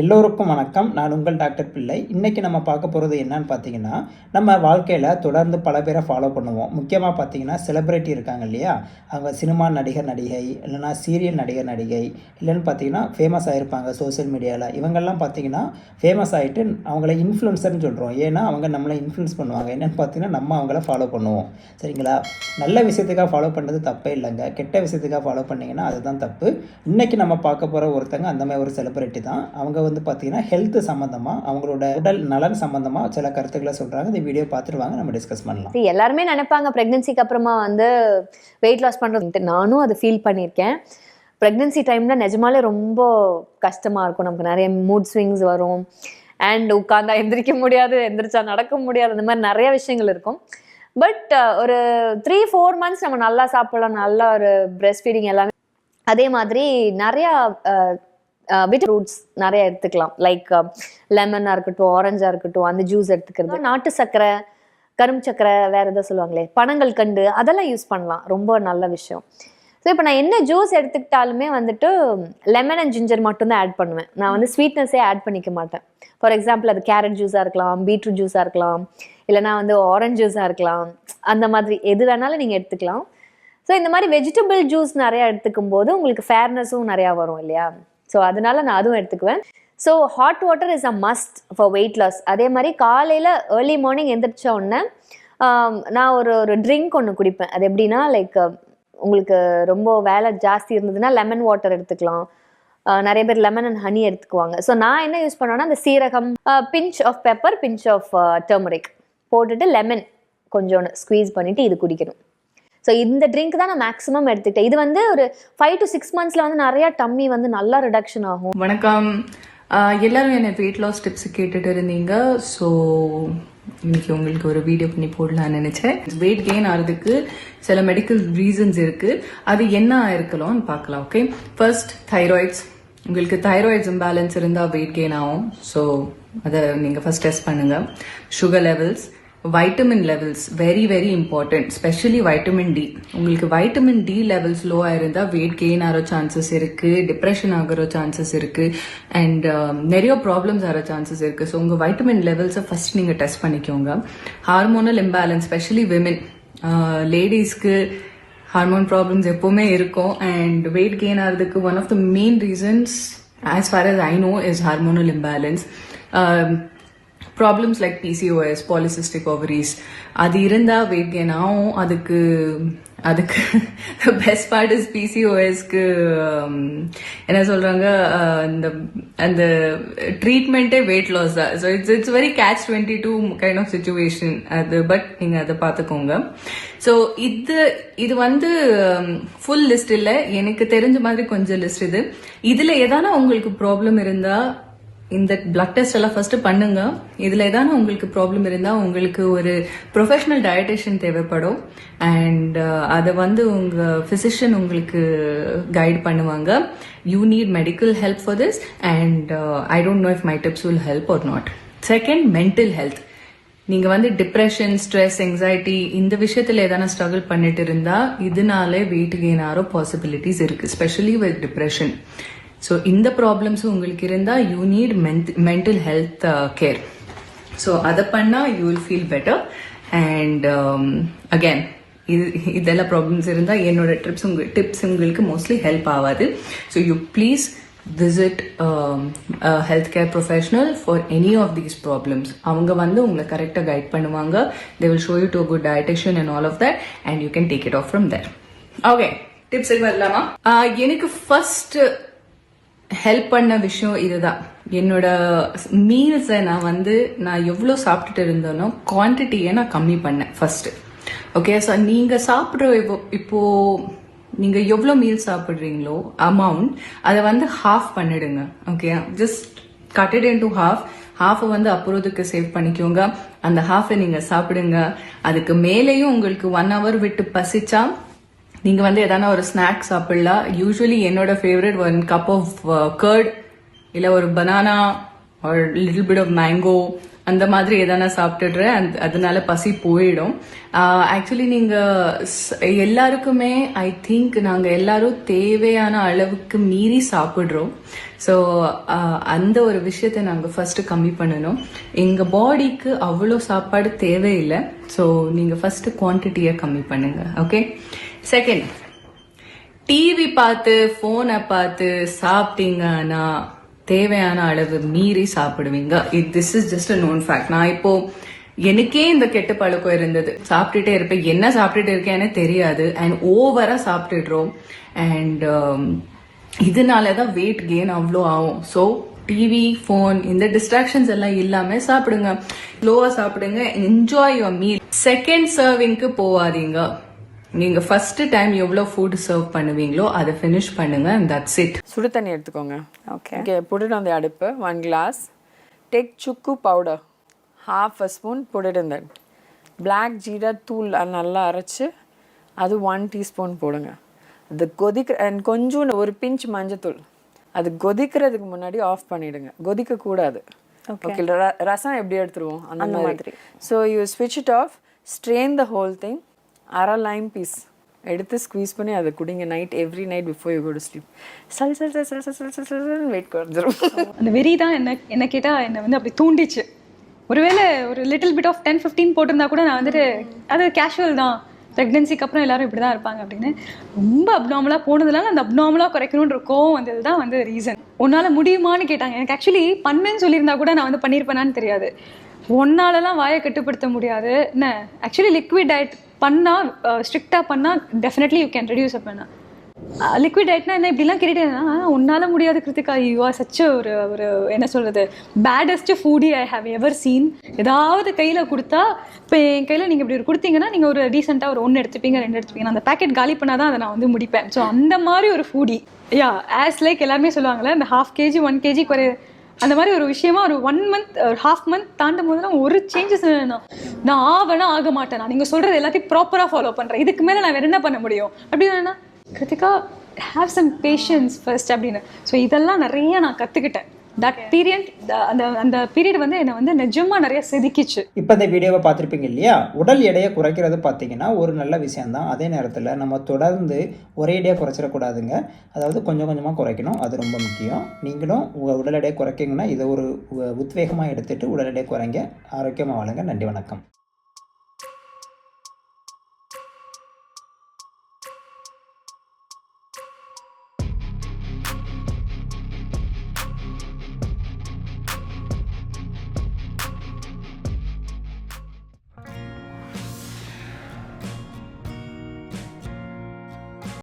எல்லோருக்கும் வணக்கம். நான் உங்கள் டாக்டர் பிள்ளை. இன்றைக்கி நம்ம பார்க்க போகிறது என்னன்னு பார்த்தீங்கன்னா நம்ம வாழ்க்கையில் தொடர்ந்து பல பேரை ஃபாலோ பண்ணுவோம். முக்கியமாக பார்த்தீங்கன்னா செலிப்ரிட்டி இருக்காங்க இல்லையா? அவங்க சினிமா நடிகர் நடிகை இல்லைனா சீரியல் நடிகர் நடிகை இல்லைன்னு பார்த்தீங்கன்னா ஃபேமஸ் ஆகிருப்பாங்க சோஷியல் மீடியாவில் இவங்கெல்லாம் பார்த்தீங்கன்னா ஃபேமஸ் ஆகிட்டு அவங்கள இன்ஃப்ளூன்சர்னு சொல்கிறோம் ஏன்னா அவங்க நம்மளை இன்ஃப்ளூன்ஸ் பண்ணுவாங்க. என்னென்னு பார்த்தீங்கன்னா நம்ம அவங்கள ஃபாலோ பண்ணுவோம். சரிங்களா? நல்ல விஷயத்துக்காக ஃபாலோ பண்ணுறது தப்பே இல்லைங்க. கெட்ட விஷயத்துக்காக ஃபாலோ பண்ணிங்கன்னா அதுதான் தப்பு. இன்றைக்கி நம்ம பார்க்க போகிற ஒருத்தங்க அந்த மாதிரி ஒரு செலிப்ரிட்டி தான். அவங்க வந்து பார்த்தீங்கன்னா ஹெல்த் சம்மந்தமாக அவங்களோட உடல் நலன் சம்மந்தமாக சில கருத்துக்களை சொல்கிறாங்க இந்த வீடியோ பார்த்துட்டு வாங்க நம்ம டிஸ்கஸ் பண்ணலாம். எல்லாருமே நினைப்பாங்க ப்ரெக்னென்சிக்கு அப்புறமா வந்து வெயிட் லாஸ் பண்ணுறது நானும் அதை ஃபீல் பண்ணியிருக்கேன். ப்ரெக்னென்சி டைமில் நிஜமாலே ரொம்ப கஷ்டமாக இருக்கும். நமக்கு நிறைய மூட் ஸ்விங்ஸ் வரும். அண்ட் உட்காந்தா எந்திரிக்க முடியாது எந்திரிச்சா நடக்க முடியாது. அந்த மாதிரி நிறைய விஷயங்கள் இருக்கும். பட் ஒரு த்ரீ ஃபோர் மந்த்ஸ் நம்ம நல்லா சாப்பிடலாம். நல்லா ஒரு பிரெஸ்ட் ஃபீடிங் எல்லாமே. அதே மாதிரி நிறையா விட் ஃப்ரூட்ஸ் நிறைய எடுத்துக்கலாம். லைக் லெமனாக இருக்கட்டும் ஆரஞ்சாக இருக்கட்டும் அந்த ஜூஸ் எடுத்துக்கிறது. நாட்டு சர்க்கரை கரும்பு சர்க்கரை வேற எதாவது சொல்லுவாங்களே பனங்கள் கண்டு அதெல்லாம் யூஸ் பண்ணலாம். ரொம்ப நல்ல விஷயம். ஸோ இப்போ நான் என்ன ஜூஸ் எடுத்துக்கிட்டாலுமே வந்துட்டு லெமன் அண்ட் ஜிஞ்சர் மட்டும்தான் ஆட் பண்ணுவேன். நான் வந்து ஸ்வீட்னஸே ஆட் பண்ணிக்க மாட்டேன். ஃபார் எக்ஸாம்பிள் அது கேரட் ஜூஸாக இருக்கலாம் பீட்ரூட் ஜூஸாக இருக்கலாம் இல்லைனா வந்து ஆரஞ்ச் ஜூஸாக இருக்கலாம். அந்த மாதிரி எது வேணாலும் நீங்கள் எடுத்துக்கலாம். ஸோ இந்த மாதிரி வெஜிடபிள் ஜூஸ் நிறையா எடுத்துக்கும் போது உங்களுக்கு ஃபேர்னஸும் நிறையா வரும் இல்லையா? ஸோ அதனால நான் அதுவும் எடுத்துக்குவேன். So hot water is a must for weight loss அதே மாதிரி காலையில் ஏர்லி மார்னிங் எந்திரிச்ச உடனே நான் ஒரு ஒரு ட்ரிங்க் ஒன்று குடிப்பேன். அது எப்படின்னா லைக் உங்களுக்கு ரொம்ப வேலை ஜாஸ்தி இருந்ததுன்னா லெமன் வாட்டர் எடுத்துக்கலாம். நிறைய பேர் லெமன் அண்ட் ஹனி எடுத்துக்குவாங்க. ஸோ நான் என்ன யூஸ் பண்ணுவேன்னா அந்த சீரகம் pinch of pepper pinch of turmeric போட்டுட்டு லெமன் கொஞ்சோண்டு ஸ்குவீஸ் பண்ணிவிட்டு இது குடிக்கணும். ஸோ இந்த ட்ரிங்க் தான் நான் மேக்ஸிமம் எடுத்துக்கிட்டேன். இது வந்து ஒரு ஃபைவ் டு சிக்ஸ் மந்த்ஸில் வந்து நிறையா டம்மி வந்து நல்லா ரிடக்ஷன் ஆகும். வணக்கம். எல்லாரும் என்ன வெயிட் லாஸ் டிப்ஸ் கேட்டுட்டு இருந்தீங்க. ஸோ இன்னைக்கு உங்களுக்கு ஒரு வீடியோ பண்ணி போடலாம்னு நினைச்சேன். வெயிட் கெயின் ஆகிறதுக்கு சில மெடிக்கல் ரீசன்ஸ் இருக்கு. அது என்ன இருக்கலாம்னு பார்க்கலாம் ஓகே ஃபர்ஸ்ட் தைராய்ட்ஸ் உங்களுக்கு தைராய்ட்ஸ் இம்பேலன்ஸ் இருந்தால் வெயிட் கெயின் ஆகும். ஸோ அதை நீங்கள் ஃபர்ஸ்ட் டெஸ்ட் பண்ணுங்க. Sugar levels vitamin levels very very important specially vitamin D உங்களுக்கு வைட்டமின் டி லெவல்ஸ் லோவாக இருந்தால் வெயிட் கெயின் ஆகிற சான்சஸ் இருக்கு டிப்ரெஷன் ஆகிற சான்சஸ் இருக்கு அண்ட் நிறைய ப்ராப்ளம்ஸ் ஆகிற சான்சஸ் இருக்கு. ஸோ உங்கள் வைட்டமின் லெவல்ஸை ஃபர்ஸ்ட் நீங்கள் டெஸ்ட் பண்ணிக்கோங்க. ஹார்மோனல் இம்பேலன்ஸ் ஸ்பெஷலி விமென் லேடிஸ்க்கு ஹார்மோன் ப்ராப்ளம்ஸ் எப்பவுமே இருக்கும். அண்ட் வெயிட் கெயின் ஆகிறதுக்கு one of the main reasons as far as I know is hormonal imbalance problems like PCOS polycystic ovaries அது இருந்தால் வெயிட் கெயின் ஆகும் அதுக்கு அதுக்கு பெஸ்ட் பார்ட் இஸ் பிசிஓஎஸ்க்கு என்ன சொல்றாங்க uh, அந்த அந்த ட்ரீட்மெண்ட்டே வெயிட் லாஸ் தான். So it's it's very catch twenty two kind of situation அது பட் நீங்கள் அதை பார்த்துக்கோங்க. ஸோ இது இது வந்து ஃபுல் லிஸ்ட் இல்லை. எனக்கு தெரிஞ்ச மாதிரி கொஞ்சம் லிஸ்ட் இது. இதில் எதானா உங்களுக்கு ப்ராப்ளம் இருந்தால் இந்த பிளட் டெஸ்ட் எல்லாம் ஃபர்ஸ்ட் பண்ணுங்க. இதுல ஏதாவது உங்களுக்கு ப்ராப்ளம் இருந்தா உங்களுக்கு ஒரு ப்ரொஃபஷனல் டயட்டிஷியன் தேவைப்படும். அண்ட் அதை வந்து உங்க பிசிஷியன் உங்களுக்கு கைட் பண்ணுவாங்க. You need medical help for this and I don't know if my tips will help or not second mental health நீங்க வந்து டிப்ரெஷன் ஸ்ட்ரெஸ் எங்ஸைட்டி இந்த விஷயத்துல எதனா ஸ்ட்ரகிள் பண்ணிட்டு இருந்தா இதனாலே வெயிட் கெயின் ஆகிற பாசிபிலிட்டிஸ் இருக்கு. ஸ்பெஷலி வித் டிப்ரெஷன் ஸோ இந்த ப்ராப்ளம்ஸும் உங்களுக்கு இருந்தால் you need mental health care so அதை பண்ணால் you will feel better and again இது இதெல்லாம் ப்ராப்ளம்ஸ் இருந்தால் என்னோட ட்ரிப்ஸ் உங்கள் டிப்ஸ் உங்களுக்கு மோஸ்ட்லி ஹெல்ப் ஆகாது so you please visit health care professional for any of these problems அவங்க வந்து உங்களை கரெக்டாக கைட் பண்ணுவாங்க. They will show you to good dietitian and all of that and you can take it off from there okay tips வரலாமா? எனக்கு first help பண்ண விஷயம் இதுதான். என்னோட மீல்ஸை நான் வந்து நான் எவ்வளோ சாப்பிட்டுட்டு இருந்தேனோ குவான்டிட்டியை நான் கம்மி பண்ணேன் ஃபர்ஸ்ட் ஓகே ஸோ நீங்கள் சாப்பிட்ற இப்போ நீங்கள் எவ்வளோ மீல் சாப்பிட்றீங்களோ அமௌண்ட் அதை வந்து ஹாஃப் பண்ணிடுங்க. Okay just cut it into half ஹாஃபை வந்து அப்புறத்துக்கு சேவ் பண்ணிக்கோங்க. அந்த ஹாஃபை நீங்கள் சாப்பிடுங்க. அதுக்கு மேலேயும் உங்களுக்கு ஒன் ஹவர் விட்டு பசிச்சா நீங்கள் வந்து எதனா ஒரு ஸ்நாக் சாப்பிடலாம் யூஸ்வலி என்னோட favourite one cup of curd இல்லை ஒரு பனானா ஒரு லிட்டில் பிட் ஆஃப் மேங்கோ அந்த மாதிரி எதனா சாப்பிட்டுடுறேன். அந்த- அதனால பசி போயிடும். Uh, ஆக்சுவலி நீங்கள் எல்லாருக்குமே ஐ திங்க் நாங்கள் எல்லாரும் தேவையான அளவுக்கு மீறி சாப்பிட்றோம். ஸோ uh, அந்த ஒரு விஷயத்தை நாங்கள் ஃபஸ்ட்டு கம்மி பண்ணணும். எங்கள் பாடிக்கு அவ்வளோ சாப்பாடு தேவையில்லை. ஸோ நீங்கள் ஃபஸ்ட்டு குவான்டிட்டியை கம்மி பண்ணுங்கள் ஓகே செகண்ட் டிவி பார்த்து போனை பார்த்து சாப்பிட்டீங்கன்னா தேவையான அளவு மீறி சாப்பிடுவீங்க. It this is just a known fact நான் இப்போ எனக்கே இந்த கெட்ட பழக்கம் இருந்தது. சாப்பிட்டுட்டே இருப்பேன். என்ன சாப்பிட்டுட்டு இருக்கேன்னு தெரியாது. அண்ட் ஓவரா சாப்பிட்டுடுறோம். அண்ட் um, இதனால தான் வெயிட் கெயின் அவ்வளோ ஆகும். ஸோ டிவி ஃபோன் இந்த டிஸ்ட்ராக்ஷன்ஸ் எல்லாம் இல்லாமல் சாப்பிடுங்க. லோவாக சாப்பிடுங்க. என்ஜாய் யுவர் மீல் செகண்ட் சர்விங்க்கு போவாதீங்க நீங்க ஃபர்ஸ்ட் டைம் எவ்வளவு ஃபுட் சர்வ் பண்ணுவீங்களோ அதை ஃபினிஷ் பண்ணுங்க தட்ஸ் இட் சுடு தண்ணி எடுத்துக்கோங்க. ஓகே ஓகே on the அடுப்பு ஒன் கிளாஸ் டேக் சுக்கு powder half a spoon in that. Black ஜீரா தூள் நல்லா அரைச்சு அது ஒன் டீஸ்பூன் போடுங்க. அது கொதிக்க அண்ட் கொஞ்சோண்டு ஒரு பிஞ்ச் மஞ்சத்தூள். அது கொதிக்கிறதுக்கு முன்னாடி ஆஃப் பண்ணிடுங்க. கொதிக்க கூடாது. ஓகே ரசம் எப்படி எடுத்துருவோம்? அந்த மாதிரி. ஸோ யூ ஸ்விட்ச் it off strain the whole thing அரை லைம் பீஸ் எடுத்து ஸ்க்வீஸ் பண்ணி அதை குடிங்க night every night before you go to sleep சல் சல் சல் சல் சல் சல் சல் வெயிட் குறைஞ்சிரும். அந்த வெறி தான் என்ன என்ன கேட்டால் என்னை வந்து அப்படி தூண்டிச்சு. ஒருவேளை ஒரு little bit of ten fifteen போட்டிருந்தா கூட நான் வந்துட்டு அது கேஷுவல் தான். ப்ரெக்னென்சிக்கு அப்புறம் எல்லாரும் இப்படி தான் இருப்பாங்க அப்படின்னு. ரொம்ப அப்நார்மலாக போனதுனால அந்த அப்நார்மலாக குறைக்கணுன்ற கோவம் வந்தது தான் வந்து ரீசன் உன்னால் முடியுமான்னு கேட்டாங்க. எனக்கு ஆக்சுவலி பண்ணுன்னு சொல்லியிருந்தா கூட நான் வந்து பண்ணியிருப்பேனான்னு தெரியாது. ஒன்னாலலாம் வாயை கட்டுப்படுத்த முடியாது. என்ன? ஆக்சுவலி லிக்விட் டயட் பண்ணால் ஸ்ட்ரிக்டாக பண்ணால் டெஃபினெட்லி யூ கேன் ரெடியூஸ் அப்பனா லிக்விட் டயட்னா என்ன இப்படிலாம் கேட்டுட்டேன்னா உன்னால் முடியாத கிருத்திகா யூ ஆர் சச்ச ஒரு ஒரு என்ன சொல்கிறது baddest foodie I have ever seen ஏதாவது கையில் கொடுத்தா இப்போ என் கையில் நீங்கள் இப்படி ஒரு கொடுத்தீங்கன்னா நீங்கள் ஒரு ரீசெண்டாக ஒரு ஒன்று எடுத்துப்பீங்க ரெண்டு எடுத்துப்பீங்க. அந்த பேக்கெட் காலி பண்ணால் தான் அதை நான் வந்து முடிப்பேன். ஸோ அந்த மாதிரி ஒரு ஃபுடி யா ஆஸ் லைக் எல்லாருமே சொல்லுவாங்கல்ல இந்த ஹாஃப் கேஜி ஒன் கேஜி குறை அந்த மாதிரி ஒரு விஷயமா ஒரு ஒன் மந்த் ஒரு ஹாஃப் மந்த் தாண்டும் போதெல்லாம் ஒரு சேஞ்சஸ் நான் ஆவனா ஆக மாட்டேன். நான் நீங்கள் சொல்கிறது எல்லாத்தையும் ப்ராப்பராக ஃபாலோ பண்ணுறேன் இதுக்கு மேலே நான் வேறு என்ன பண்ண முடியும்? அப்படி வேணா Kritika have some patience first அப்படின்னு. ஸோ இதெல்லாம் நிறைய நான் கற்றுக்கிட்டேன் தட் பீரியட் அந்த அந்த பீரியட் வந்து என்னை வந்து நிஜமா நிறைய செதுக்கிச்சு. இப்போ இந்த வீடியோவை பார்த்துருப்பீங்க இல்லையா? உடல் எடையை குறைக்கிறது பார்த்தீங்கன்னா ஒரு நல்ல விஷயம்தான். அதே நேரத்தில் நம்ம தொடர்ந்து ஒரேடியாக குறைச்சிடக்கூடாதுங்க. அதாவது கொஞ்சம் கொஞ்சமாக குறைக்கணும். அது ரொம்ப முக்கியம். நீங்களும் உங்கள் உடல் எடையை குறைக்கிங்கன்னா இதை ஒரு உ- உத்வேகமாக எடுத்துகிட்டு உடல் எடையை குறைங்க. ஆரோக்கியமாக வாழுங்க. நன்றி வணக்கம்.